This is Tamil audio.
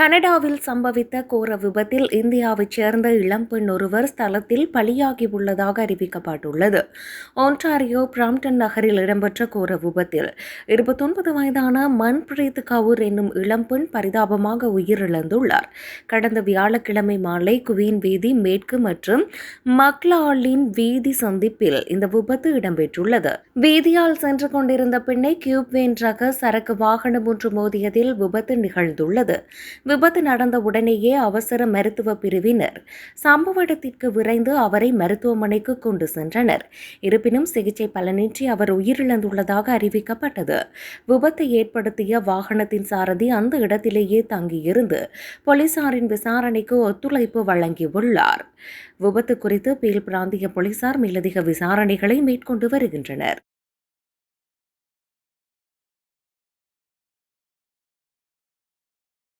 கனடாவில் சம்பவித்த கோர விபத்தில் இந்தியாவைச் சேர்ந்த இளம்பெண் ஒருவர் ஸ்தலத்தில் பலியாகியுள்ளதாக அறிவிக்கப்பட்டுள்ளது. ஒன்டாரியோ பிராம்டன் நகரில் இடம்பெற்ற கோர விபத்தில் இருபத்தொன்பது வயதான மன்பிரீத் கவுர் என்னும் இளம்பெண் பரிதாபமாக உயிரிழந்துள்ளார். கடந்த வியாழக்கிழமை மாலை குவீன் வீதி மேற்கு மற்றும் மக்லாலின் வீதி சந்திப்பில் இந்த விபத்து இடம்பெற்றுள்ளது. வீதியால் சென்று கொண்டிருந்த பெண்ணை கியூப் வேன் ரக சரக்கு வாகனம் ஒன்று மோதியதில் விபத்து நிகழ்ந்துள்ளது. விபத்து நடந்த உடனேயே அவசர மருத்துவ பிரிவினர் சம்பவ இடத்திற்கு விரைந்து அவரை மருத்துவமனைக்கு கொண்டு சென்றனர். இருப்பினும் சிகிச்சை பலனின்றி அவர் உயிரிழந்துள்ளதாக அறிவிக்கப்பட்டது. விபத்தை ஏற்படுத்திய வாகனத்தின் சாரதி அந்த இடத்திலேயே தங்கியிருந்து போலீசாரின் விசாரணைக்கு ஒத்துழைப்பு வழங்கியுள்ளார். விபத்து குறித்து பீல் பிராந்திய போலீசார் மேலதிக விசாரணைகளை மேற்கொண்டு வருகின்றனர்.